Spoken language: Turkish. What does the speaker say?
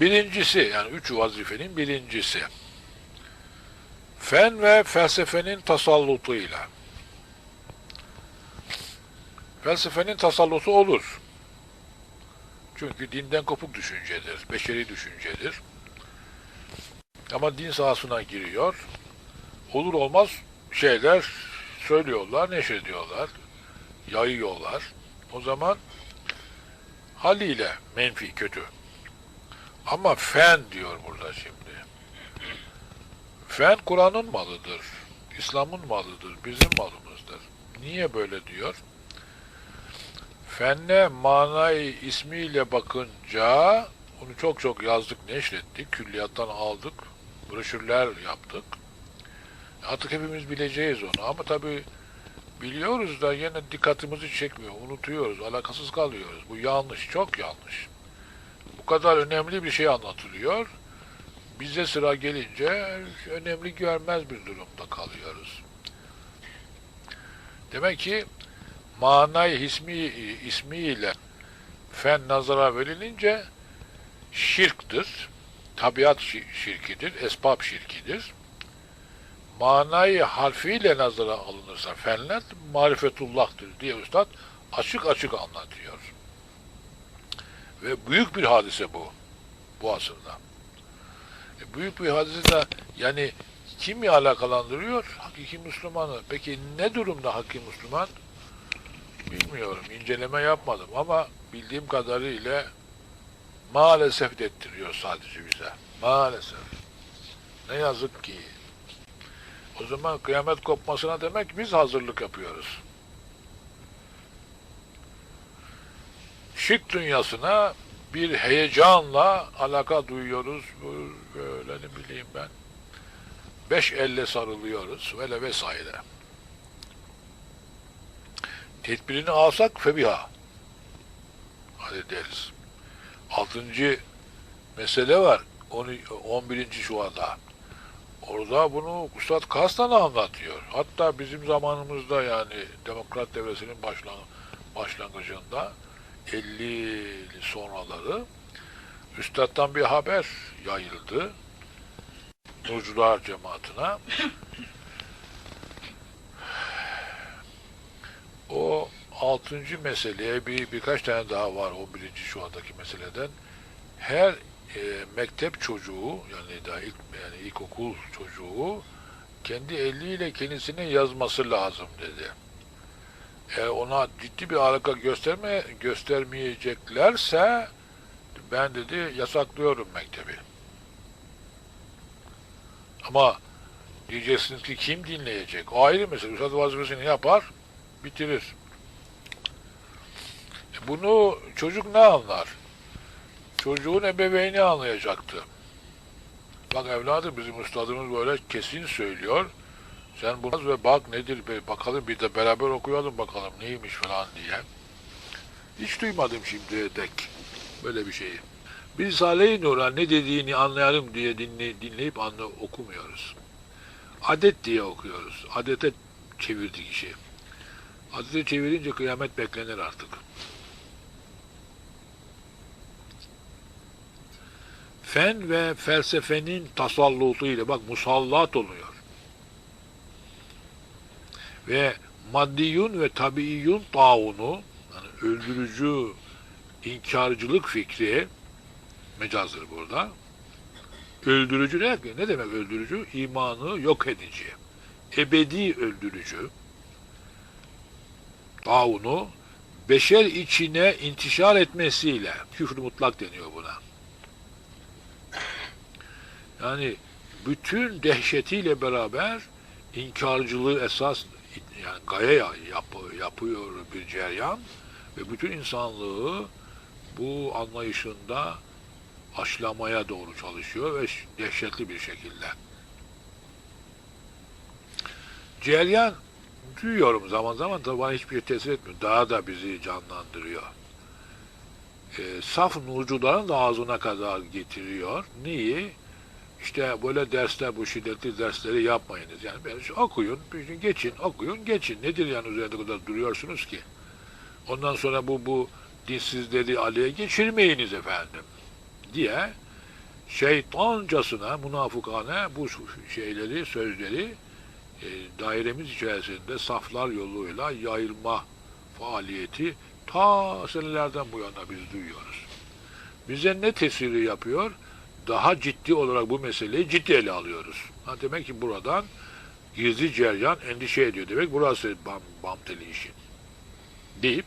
Birincisi yani üç vazifenin birincisi fen ve felsefenin tasallutuyla. Felsefenin tasallutu olur. Çünkü dinden kopuk düşüncedir, beşeri düşüncedir. Ama din sahasına giriyor. Olur olmaz şeyler söylüyorlar, neşrediyorlar, yayıyorlar. O zaman haliyle menfi, kötü. Ama fen diyor burada şimdi. Fen Kur'an'ın malıdır. İslam'ın malıdır. Bizim malımızdır. Niye böyle diyor? Fenne manayı ismiyle bakınca onu çok çok yazdık, neşrettik, külliyattan aldık, broşürler yaptık. Artık hepimiz bileceğiz onu ama tabii biliyoruz da yine dikkatimizi çekmiyor, unutuyoruz, alakasız kalıyoruz. Bu yanlış, çok yanlış. Bu kadar önemli bir şey anlatılıyor. Bize sıra gelince önemli görmez bir durumda kalıyoruz. Demek ki manayı ismi, ismiyle fen nazara verilince şirktir. Tabiat şi- şirkidir, esbab şirkidir. Manayı harfiyle nazara alınırsa fenler marifetullah'tır diye üstad açık açık anlatıyor. Ve büyük bir hadise bu. Bu asırda. E, büyük bir hadise de yani kimi alakalandırıyor? Hakiki Müslümanı. Peki ne durumda hakiki Müslüman? Bilmiyorum. inceleme yapmadım ama bildiğim kadarıyla maalesef dettiriyor sadece bize. Maalesef. Ne yazık ki. O zaman kıyamet kopmasına demek biz hazırlık yapıyoruz. Şirk dünyasına bir heyecanla alaka duyuyoruz. Böyle ne bileyim ben. Beş elle sarılıyoruz. Böyle vesaire. Tedbirini alsak febiha. Hadi deriz. Altıncı mesele var. Onu, 11. şuada. Orada bunu Üstad Kastan anlatıyor. Hatta bizim zamanımızda yani Demokrat Devlesi'nin başlang başlangıcında 50'li sonraları Üstad'dan bir haber yayıldı. Nurcular cemaatine. O altıncı meseleye bir birkaç tane daha var o birinci şu andaki meseleden. Her e, mektep çocuğu yani daha ilk yani ilkokul çocuğu kendi eliyle kendisine yazması lazım dedi. Eğer ona ciddi bir alaka gösterme göstermeyeceklerse ben dedi yasaklıyorum mektebi. Ama diyeceksiniz ki kim dinleyecek? O ayrı mesele. Üstad vazifesini yapar, bitirir. E Bunu çocuk ne anlar? Çocuğun ebeveyni anlayacaktı. Bak evladım bizim üstadımız böyle kesin söylüyor. Sen bunu ve bak nedir be, bakalım bir de beraber okuyalım bakalım neymiş falan diye. Hiç duymadım şimdiye dek böyle bir şeyi. Bir Risale-i Nur'a ne dediğini anlayalım diye dinley, dinleyip anla, okumuyoruz. Adet diye okuyoruz. Adete çevirdik işi. Adete çevirince kıyamet beklenir artık. Fen ve felsefenin tasallutuyla bak musallat oluyor. Ve maddiyun ve tabiiyun taunu yani öldürücü inkarcılık fikri mecazdır burada. Öldürücü ne, ne demek öldürücü? İmanı yok edici. Ebedi öldürücü. Taunu beşer içine intişar etmesiyle küfür mutlak deniyor buna. Yani bütün dehşetiyle beraber inkarcılığı esas yani gaye yap, yapıyor bir ceryan ve bütün insanlığı bu anlayışında aşılamaya doğru çalışıyor ve dehşetli bir şekilde. Ceryan duyuyorum zaman zaman da bana hiçbir tesir etmiyor. Daha da bizi canlandırıyor. E, saf nurcuların da ağzına kadar getiriyor. Niye? İşte böyle dersler, bu şiddetli dersleri yapmayınız. Yani ben okuyun, geçin, okuyun, geçin. Nedir yani üzerinde kadar duruyorsunuz ki? Ondan sonra bu bu dinsizleri aleye geçirmeyiniz efendim diye şeytancasına, münafıkane bu şeyleri, sözleri e, dairemiz içerisinde saflar yoluyla yayılma faaliyeti ta senelerden bu yana biz duyuyoruz. Bize ne tesiri yapıyor? Daha ciddi olarak bu meseleyi ciddi ele alıyoruz. Ha demek ki buradan gizli ceryan endişe ediyor. Demek burası bam, bam teli işi. Deyip